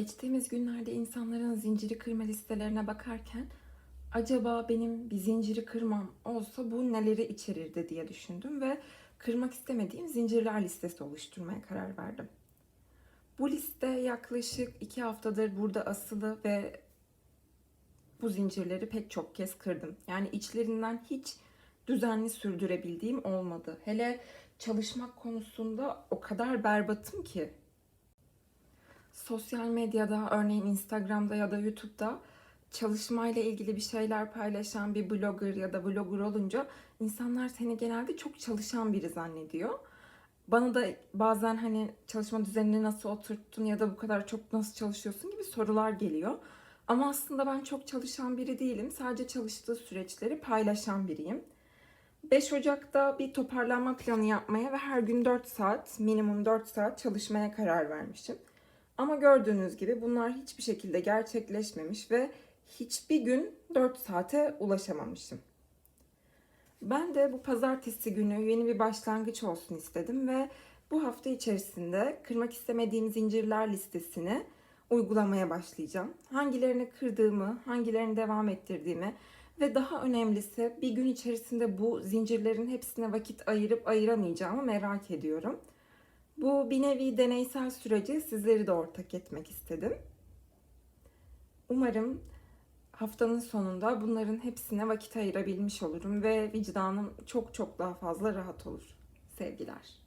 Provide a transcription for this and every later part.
Geçtiğimiz günlerde insanların zinciri kırma listelerine bakarken acaba benim bir zinciri kırmam olsa bu neleri içerirdi diye düşündüm ve kırmak istemediğim zincirler listesi oluşturmaya karar verdim. Bu liste yaklaşık iki haftadır burada asılı ve bu zincirleri pek çok kez kırdım. Yani içlerinden hiç düzenli sürdürebildiğim olmadı. Hele çalışmak konusunda o kadar berbatım ki sosyal medyada örneğin Instagram'da ya da YouTube'da çalışmayla ilgili bir şeyler paylaşan bir blogger ya da blogger olunca insanlar seni genelde çok çalışan biri zannediyor. Bana da bazen hani çalışma düzenini nasıl oturttun ya da bu kadar çok nasıl çalışıyorsun gibi sorular geliyor. Ama aslında ben çok çalışan biri değilim. Sadece çalıştığı süreçleri paylaşan biriyim. 5 Ocak'ta bir toparlanma planı yapmaya ve her gün 4 saat, minimum 4 saat çalışmaya karar vermişim. Ama gördüğünüz gibi bunlar hiçbir şekilde gerçekleşmemiş ve hiçbir gün 4 saate ulaşamamışım. Ben de bu pazartesi günü yeni bir başlangıç olsun istedim ve bu hafta içerisinde kırmak istemediğim zincirler listesini uygulamaya başlayacağım. Hangilerini kırdığımı, hangilerini devam ettirdiğimi ve daha önemlisi bir gün içerisinde bu zincirlerin hepsine vakit ayırıp ayıramayacağımı merak ediyorum. Bu bir nevi deneysel süreci sizleri de ortak etmek istedim. Umarım haftanın sonunda bunların hepsine vakit ayırabilmiş olurum ve vicdanım çok çok daha fazla rahat olur. Sevgiler.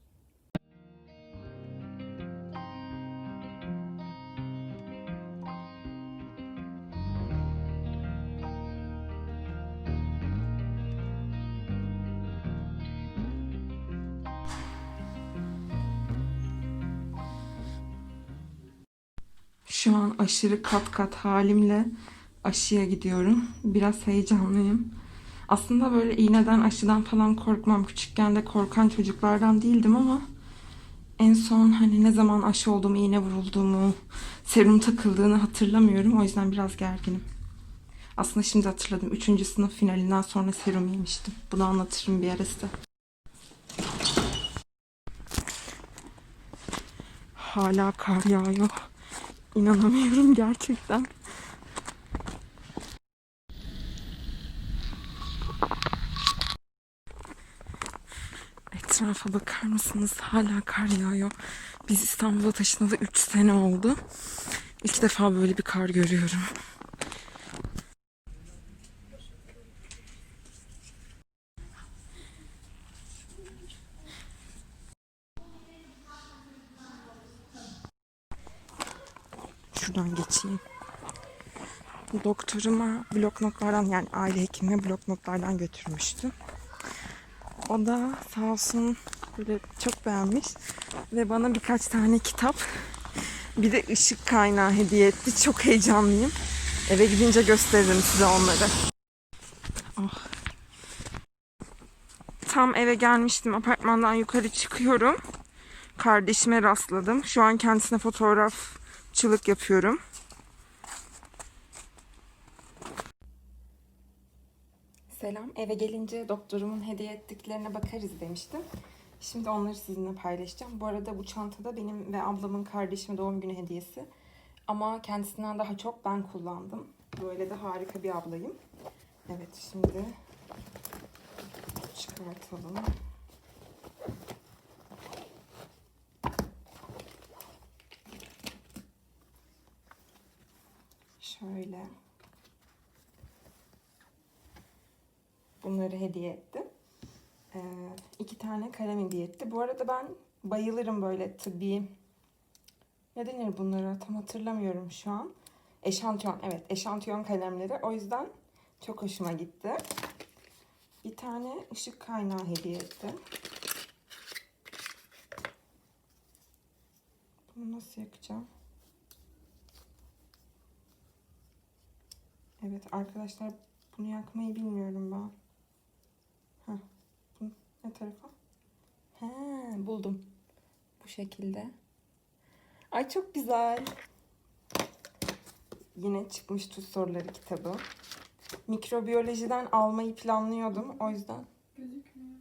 Aşırı kat kat halimle aşıya gidiyorum. Biraz heyecanlıyım. Aslında böyle iğneden aşıdan falan korkmam. Küçükken de korkan çocuklardan değildim ama en son hani ne zaman aşı olduğumu, iğne vurulduğumu, serum takıldığını hatırlamıyorum. O yüzden biraz gerginim. Aslında şimdi hatırladım. Üçüncü sınıf finalinden sonra serum yemiştim. Bunu anlatırım bir ara size. Hala kar yağıyor. İnanamıyorum gerçekten. Etrafa bakar mısınız? Hala kar yağıyor. Biz İstanbul'a taşınalı 3 sene oldu. İlk defa böyle bir kar görüyorum. Şuradan geçeyim. Doktoruma blok notlardan yani aile hekimine blok notlardan götürmüştüm. O da sağ olsun böyle çok beğenmiş ve bana birkaç tane kitap bir de ışık kaynağı hediye etti. Çok heyecanlıyım. Eve gidince gösteririm size onları. Ah. Tam eve gelmiştim. Apartmandan yukarı çıkıyorum. Kardeşime rastladım. Şu an kendisine fotoğrafçılık yapıyorum. Selam. Eve gelince doktorumun hediye ettiklerine bakarız demiştim. Şimdi onları sizinle paylaşacağım. Bu arada bu çantada benim ve ablamın kardeşime doğum günü hediyesi. Ama kendisinden daha çok ben kullandım. Böyle de harika bir ablayım. Evet şimdi çıkartalım. Şöyle. Bunları hediye etti. Ee, iki tane kalem hediye etti. Bu arada ben bayılırım böyle tıbbi ne denir bunlara tam hatırlamıyorum şu an. Eşantiyon evet eşantiyon kalemleri. O yüzden çok hoşuma gitti. Bir tane ışık kaynağı hediye etti. Bunu nasıl yakacağım? Evet arkadaşlar bunu yakmayı bilmiyorum ben. Heh, bu ne tarafa? He, buldum. Bu şekilde. Ay çok güzel. Yine çıkmış tuz soruları kitabı. Mikrobiyolojiden almayı planlıyordum. O yüzden Gözükmüyor.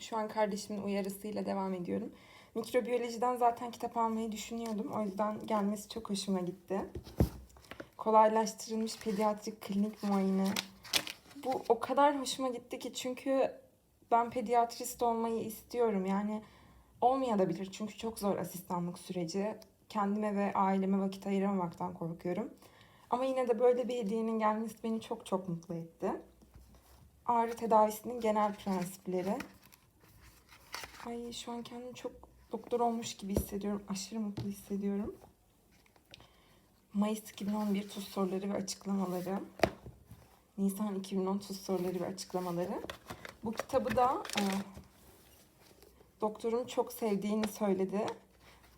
şu an kardeşimin uyarısıyla devam ediyorum. Mikrobiyolojiden zaten kitap almayı düşünüyordum. O yüzden gelmesi çok hoşuma gitti. Kolaylaştırılmış pediatrik klinik muayene. Bu o kadar hoşuma gitti ki çünkü ben pediatrist olmayı istiyorum. Yani olmayabilir çünkü çok zor asistanlık süreci. Kendime ve aileme vakit ayıramamaktan korkuyorum. Ama yine de böyle bir hediyenin gelmesi beni çok çok mutlu etti. Ağrı tedavisinin genel prensipleri. Ay şu an kendimi çok doktor olmuş gibi hissediyorum. Aşırı mutlu hissediyorum. Mayıs 2011 tuz soruları ve açıklamaları. Nisan 2010 tuz soruları ve açıklamaları. Bu kitabı da e, doktorum çok sevdiğini söyledi.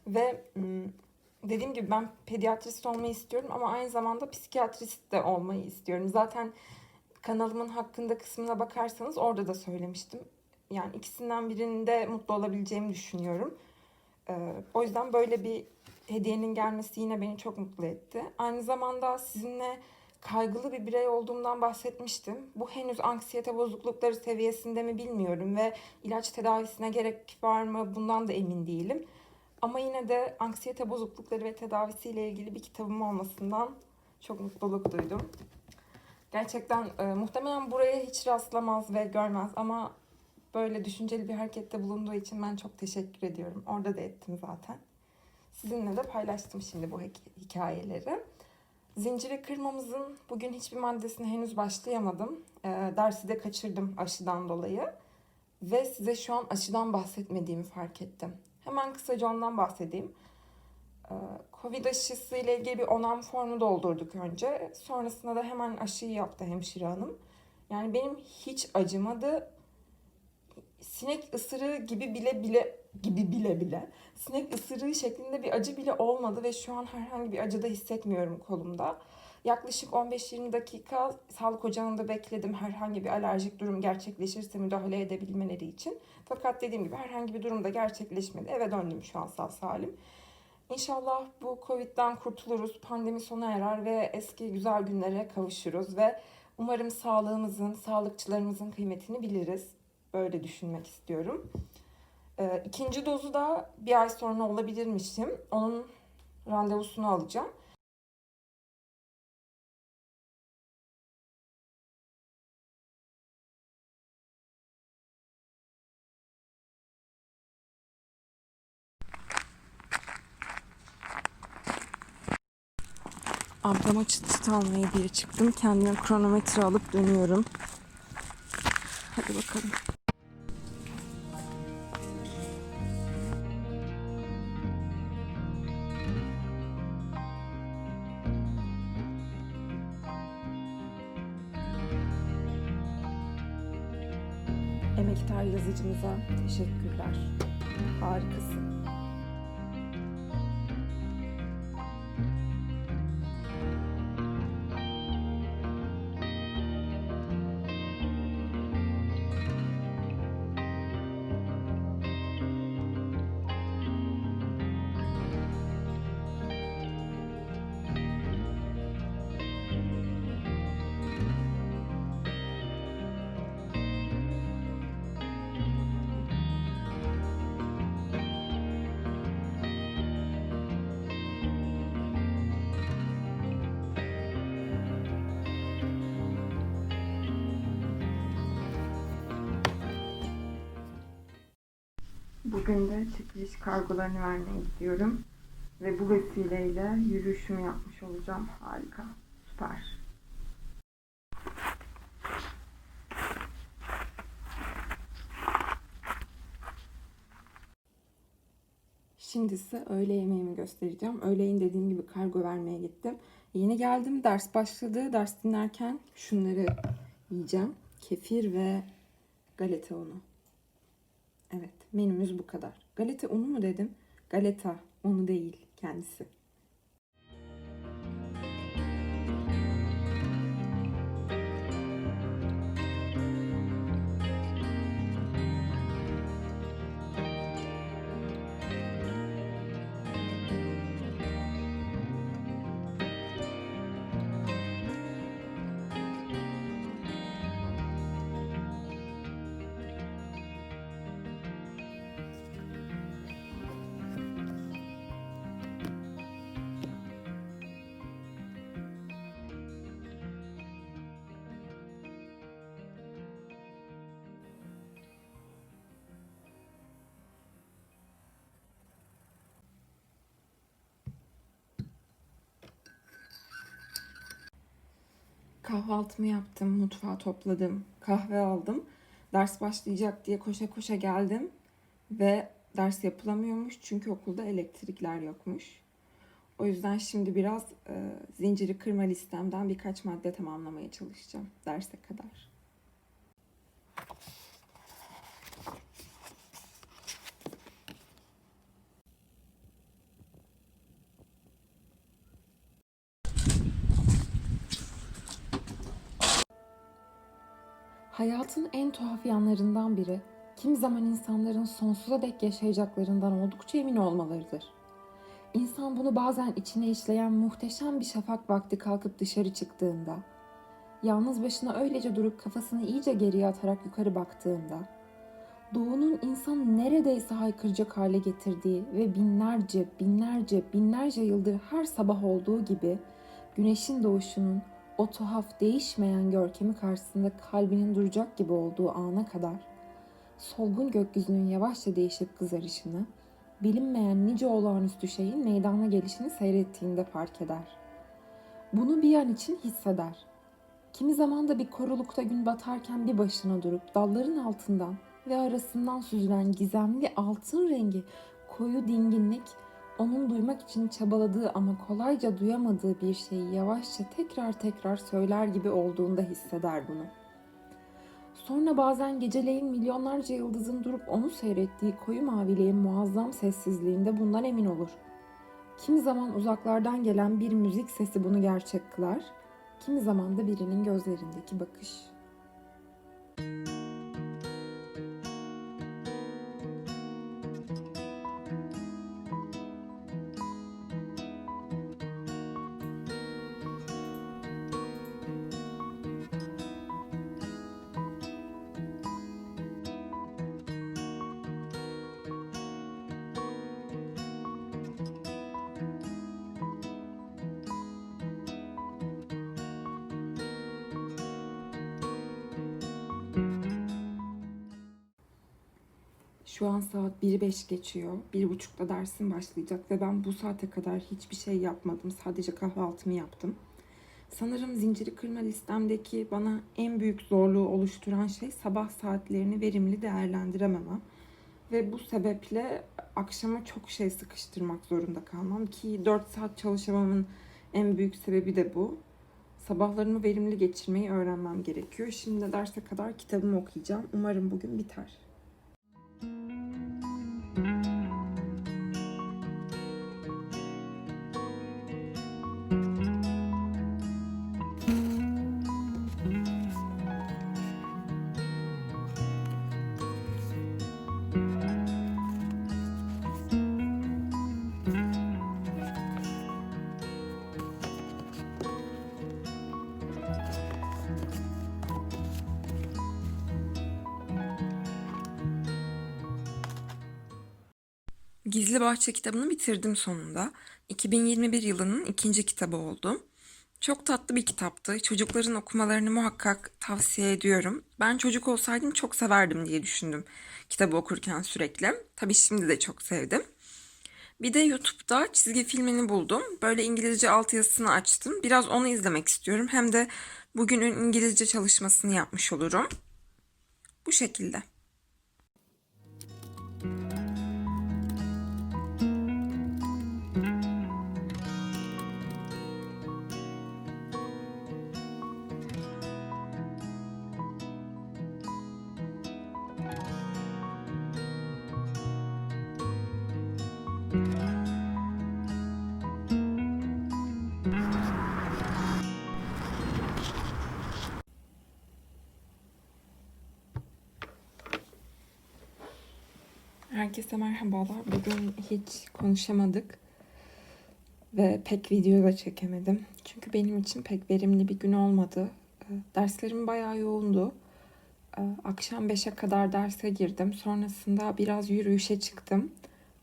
Ve dediğim gibi ben pediatrist olmayı istiyorum ama aynı zamanda psikiyatrist de olmayı istiyorum. Zaten kanalımın hakkında kısmına bakarsanız orada da söylemiştim. Yani ikisinden birinde mutlu olabileceğimi düşünüyorum. O yüzden böyle bir hediyenin gelmesi yine beni çok mutlu etti. Aynı zamanda sizinle kaygılı bir birey olduğumdan bahsetmiştim. Bu henüz anksiyete bozuklukları seviyesinde mi bilmiyorum ve ilaç tedavisine gerek var mı bundan da emin değilim. Ama yine de anksiyete bozuklukları ve tedavisiyle ilgili bir kitabım olmasından çok mutluluk duydum. Gerçekten e, muhtemelen buraya hiç rastlamaz ve görmez ama böyle düşünceli bir harekette bulunduğu için ben çok teşekkür ediyorum. Orada da ettim zaten. Sizinle de paylaştım şimdi bu hikayeleri. Zinciri kırmamızın bugün hiçbir maddesine henüz başlayamadım. E, dersi de kaçırdım aşıdan dolayı. Ve size şu an aşıdan bahsetmediğimi fark ettim. Hemen kısaca ondan bahsedeyim. Ee, Covid aşısı ile ilgili bir onam formu doldurduk önce. Sonrasında da hemen aşıyı yaptı hemşire hanım. Yani benim hiç acımadı. Sinek ısırığı gibi bile bile gibi bile bile sinek ısırığı şeklinde bir acı bile olmadı ve şu an herhangi bir acı da hissetmiyorum kolumda. Yaklaşık 15-20 dakika sağlık ocağında bekledim herhangi bir alerjik durum gerçekleşirse müdahale edebilmeleri için. Fakat dediğim gibi herhangi bir durumda gerçekleşmedi. Eve döndüm şu an sağ salim. İnşallah bu Covid'den kurtuluruz, pandemi sona erer ve eski güzel günlere kavuşuruz ve umarım sağlığımızın, sağlıkçılarımızın kıymetini biliriz. Böyle düşünmek istiyorum. Ee, ikinci dozu da bir ay sonra olabilirmişim. Onun randevusunu alacağım. Ablama çıt almaya diye çıktım. Kendime kronometre alıp dönüyorum. Hadi bakalım. Harikasın. Bugün de çekiliş kargolarını vermeye gidiyorum. Ve bu vesileyle yürüyüşümü yapmış olacağım. Harika. Süper. Şimdi ise öğle yemeğimi göstereceğim. Öğleyin dediğim gibi kargo vermeye gittim. Yeni geldim. Ders başladı. Ders dinlerken şunları yiyeceğim. Kefir ve galeta unu. Evet, menümüz bu kadar. Galeta unu mu dedim? Galeta unu değil kendisi. Kahvaltımı yaptım, mutfağı topladım, kahve aldım. Ders başlayacak diye koşa koşa geldim ve ders yapılamıyormuş çünkü okulda elektrikler yokmuş. O yüzden şimdi biraz e, zinciri kırma listemden birkaç madde tamamlamaya çalışacağım derse kadar. Hayatın en tuhaf yanlarından biri, kim zaman insanların sonsuza dek yaşayacaklarından oldukça emin olmalarıdır. İnsan bunu bazen içine işleyen muhteşem bir şafak vakti kalkıp dışarı çıktığında, yalnız başına öylece durup kafasını iyice geriye atarak yukarı baktığında, doğunun insan neredeyse haykıracak hale getirdiği ve binlerce, binlerce, binlerce yıldır her sabah olduğu gibi güneşin doğuşunun o tuhaf değişmeyen görkemi karşısında kalbinin duracak gibi olduğu ana kadar solgun gökyüzünün yavaşça değişip kızarışını, bilinmeyen nice olağanüstü şeyin meydana gelişini seyrettiğinde fark eder. Bunu bir an için hisseder. Kimi zaman da bir korulukta gün batarken bir başına durup dalların altından ve arasından süzülen gizemli altın rengi koyu dinginlik onun duymak için çabaladığı ama kolayca duyamadığı bir şeyi yavaşça tekrar tekrar söyler gibi olduğunda hisseder bunu. Sonra bazen geceleyin milyonlarca yıldızın durup onu seyrettiği koyu maviliğin muazzam sessizliğinde bundan emin olur. Kimi zaman uzaklardan gelen bir müzik sesi bunu gerçek kılar, kimi zaman da birinin gözlerindeki bakış. Şu an saat 1'i 5 geçiyor. Bir buçukta dersim başlayacak ve ben bu saate kadar hiçbir şey yapmadım. Sadece kahvaltımı yaptım. Sanırım zinciri kırma listemdeki bana en büyük zorluğu oluşturan şey sabah saatlerini verimli değerlendirememem. Ve bu sebeple akşama çok şey sıkıştırmak zorunda kalmam ki 4 saat çalışamamın en büyük sebebi de bu. Sabahlarımı verimli geçirmeyi öğrenmem gerekiyor. Şimdi derse kadar kitabımı okuyacağım. Umarım bugün biter. Gizli Bahçe kitabını bitirdim sonunda. 2021 yılının ikinci kitabı oldu. Çok tatlı bir kitaptı. Çocukların okumalarını muhakkak tavsiye ediyorum. Ben çocuk olsaydım çok severdim diye düşündüm kitabı okurken sürekli. Tabii şimdi de çok sevdim. Bir de YouTube'da çizgi filmini buldum. Böyle İngilizce altyazısını açtım. Biraz onu izlemek istiyorum. Hem de bugünün İngilizce çalışmasını yapmış olurum. Bu şekilde. Herkese merhabalar. Bugün hiç konuşamadık ve pek video da çekemedim. Çünkü benim için pek verimli bir gün olmadı. Ee, Derslerim bayağı yoğundu. Ee, Akşam 5'e kadar derse girdim. Sonrasında biraz yürüyüşe çıktım.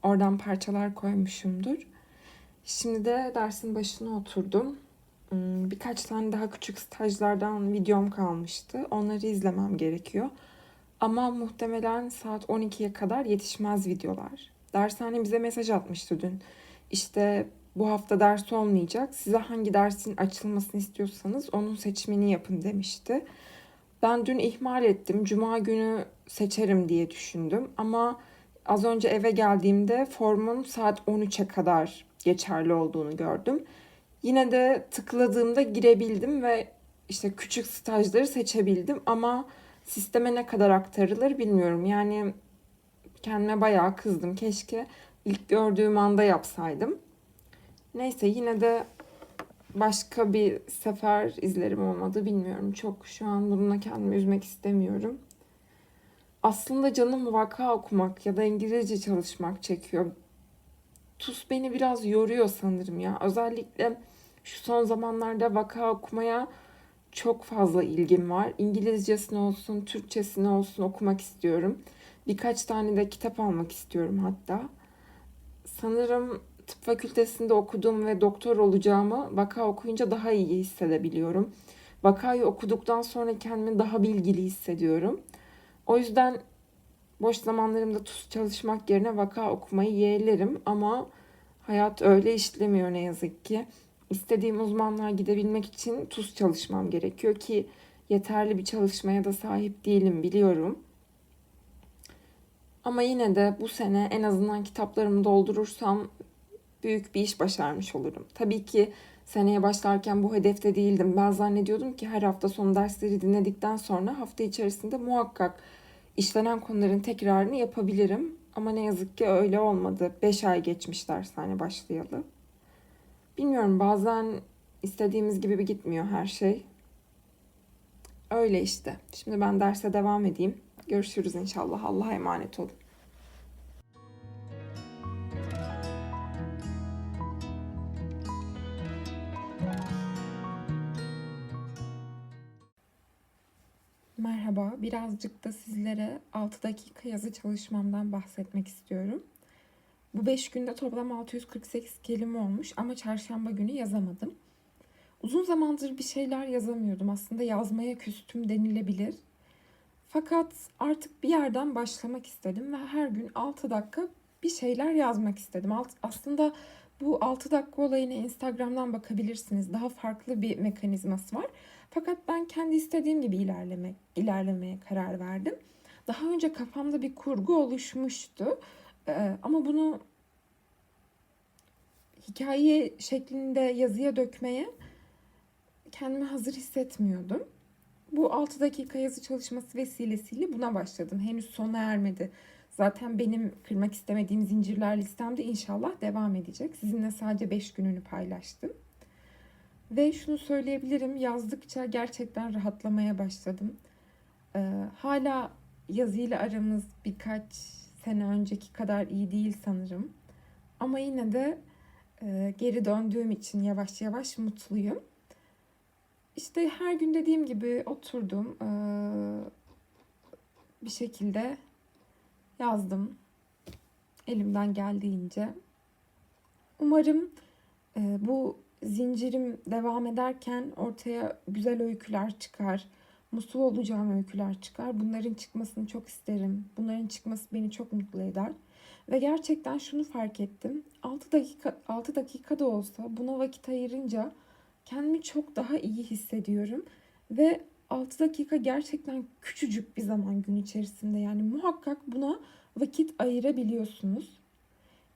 Oradan parçalar koymuşumdur. Şimdi de dersin başına oturdum. Hmm, Birkaç tane daha küçük stajlardan videom kalmıştı. Onları izlemem gerekiyor. Ama muhtemelen saat 12'ye kadar yetişmez videolar. Dershane bize mesaj atmıştı dün. İşte bu hafta ders olmayacak. Size hangi dersin açılmasını istiyorsanız onun seçimini yapın demişti. Ben dün ihmal ettim. Cuma günü seçerim diye düşündüm. Ama az önce eve geldiğimde formun saat 13'e kadar geçerli olduğunu gördüm. Yine de tıkladığımda girebildim ve işte küçük stajları seçebildim ama sisteme ne kadar aktarılır bilmiyorum. Yani kendime bayağı kızdım. Keşke ilk gördüğüm anda yapsaydım. Neyse yine de başka bir sefer izlerim olmadı bilmiyorum. Çok şu an bununla kendimi üzmek istemiyorum. Aslında canım vaka okumak ya da İngilizce çalışmak çekiyor. TUS beni biraz yoruyor sanırım ya. Özellikle şu son zamanlarda vaka okumaya çok fazla ilgim var. İngilizcesini olsun, Türkçesini olsun okumak istiyorum. Birkaç tane de kitap almak istiyorum hatta. Sanırım tıp fakültesinde okudum ve doktor olacağımı vaka okuyunca daha iyi hissedebiliyorum. Vakayı okuduktan sonra kendimi daha bilgili hissediyorum. O yüzden boş zamanlarımda TUS çalışmak yerine vaka okumayı yeğlerim ama hayat öyle işlemiyor ne yazık ki. İstediğim uzmanlığa gidebilmek için TUS çalışmam gerekiyor ki yeterli bir çalışmaya da sahip değilim biliyorum. Ama yine de bu sene en azından kitaplarımı doldurursam büyük bir iş başarmış olurum. Tabii ki seneye başlarken bu hedefte değildim. Ben zannediyordum ki her hafta sonu dersleri dinledikten sonra hafta içerisinde muhakkak işlenen konuların tekrarını yapabilirim. Ama ne yazık ki öyle olmadı. 5 ay geçmiş dershane başlayalı. Bilmiyorum bazen istediğimiz gibi bir gitmiyor her şey. Öyle işte. Şimdi ben derse devam edeyim. Görüşürüz inşallah. Allah'a emanet olun. Merhaba, birazcık da sizlere 6 dakika yazı çalışmamdan bahsetmek istiyorum. Bu 5 günde toplam 648 kelime olmuş ama çarşamba günü yazamadım. Uzun zamandır bir şeyler yazamıyordum. Aslında yazmaya küstüm denilebilir. Fakat artık bir yerden başlamak istedim ve her gün 6 dakika bir şeyler yazmak istedim. Aslında bu 6 dakika olayına Instagram'dan bakabilirsiniz. Daha farklı bir mekanizması var. Fakat ben kendi istediğim gibi ilerlemek, ilerlemeye karar verdim. Daha önce kafamda bir kurgu oluşmuştu. Ee, ama bunu hikaye şeklinde yazıya dökmeye kendimi hazır hissetmiyordum. Bu 6 dakika yazı çalışması vesilesiyle buna başladım. Henüz sona ermedi. Zaten benim kırmak istemediğim zincirler listemde inşallah devam edecek. Sizinle sadece 5 gününü paylaştım. Ve şunu söyleyebilirim, yazdıkça gerçekten rahatlamaya başladım. Ee, hala yazıyla aramız birkaç sene önceki kadar iyi değil sanırım. Ama yine de e, geri döndüğüm için yavaş yavaş mutluyum. İşte her gün dediğim gibi oturdum. E, bir şekilde yazdım. Elimden geldiğince. Umarım e, bu zincirim devam ederken ortaya güzel öyküler çıkar. Mutlu olacağım öyküler çıkar. Bunların çıkmasını çok isterim. Bunların çıkması beni çok mutlu eder. Ve gerçekten şunu fark ettim. 6 dakika 6 dakika da olsa buna vakit ayırınca kendimi çok daha iyi hissediyorum ve 6 dakika gerçekten küçücük bir zaman gün içerisinde. Yani muhakkak buna vakit ayırabiliyorsunuz.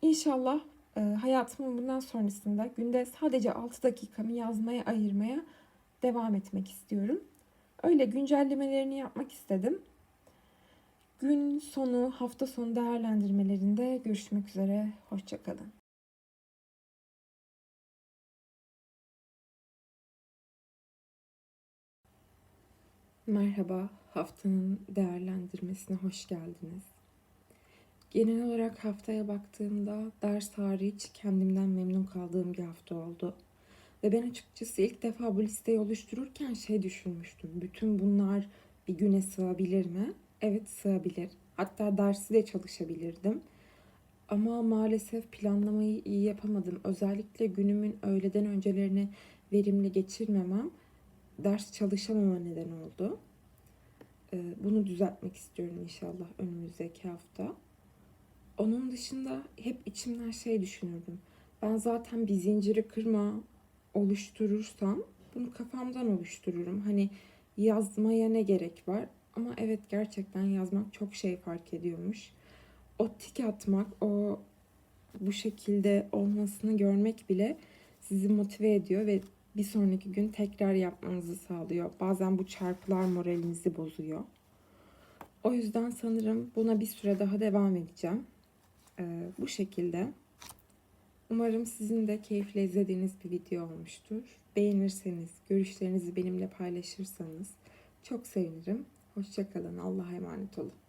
İnşallah e, hayatımın bundan sonrasında günde sadece 6 dakikamı yazmaya ayırmaya devam etmek istiyorum. Öyle güncellemelerini yapmak istedim. Gün sonu, hafta sonu değerlendirmelerinde görüşmek üzere. Hoşçakalın. Merhaba, haftanın değerlendirmesine hoş geldiniz. Genel olarak haftaya baktığımda ders hariç kendimden memnun kaldığım bir hafta oldu. Ve ben açıkçası ilk defa bu listeyi oluştururken şey düşünmüştüm. Bütün bunlar bir güne sığabilir mi? Evet sığabilir. Hatta dersi de çalışabilirdim. Ama maalesef planlamayı iyi yapamadım. Özellikle günümün öğleden öncelerini verimli geçirmemem ders çalışamama neden oldu. Ee, bunu düzeltmek istiyorum inşallah önümüzdeki hafta. Onun dışında hep içimden şey düşünürdüm. Ben zaten bir zinciri kırma oluşturursam bunu kafamdan oluştururum. Hani yazmaya ne gerek var? Ama evet gerçekten yazmak çok şey fark ediyormuş. O tik atmak, o bu şekilde olmasını görmek bile sizi motive ediyor ve bir sonraki gün tekrar yapmanızı sağlıyor. Bazen bu çarpılar moralinizi bozuyor. O yüzden sanırım buna bir süre daha devam edeceğim. Ee, bu şekilde. Umarım sizin de keyifle izlediğiniz bir video olmuştur. Beğenirseniz, görüşlerinizi benimle paylaşırsanız çok sevinirim. Hoşçakalın. Allah'a emanet olun.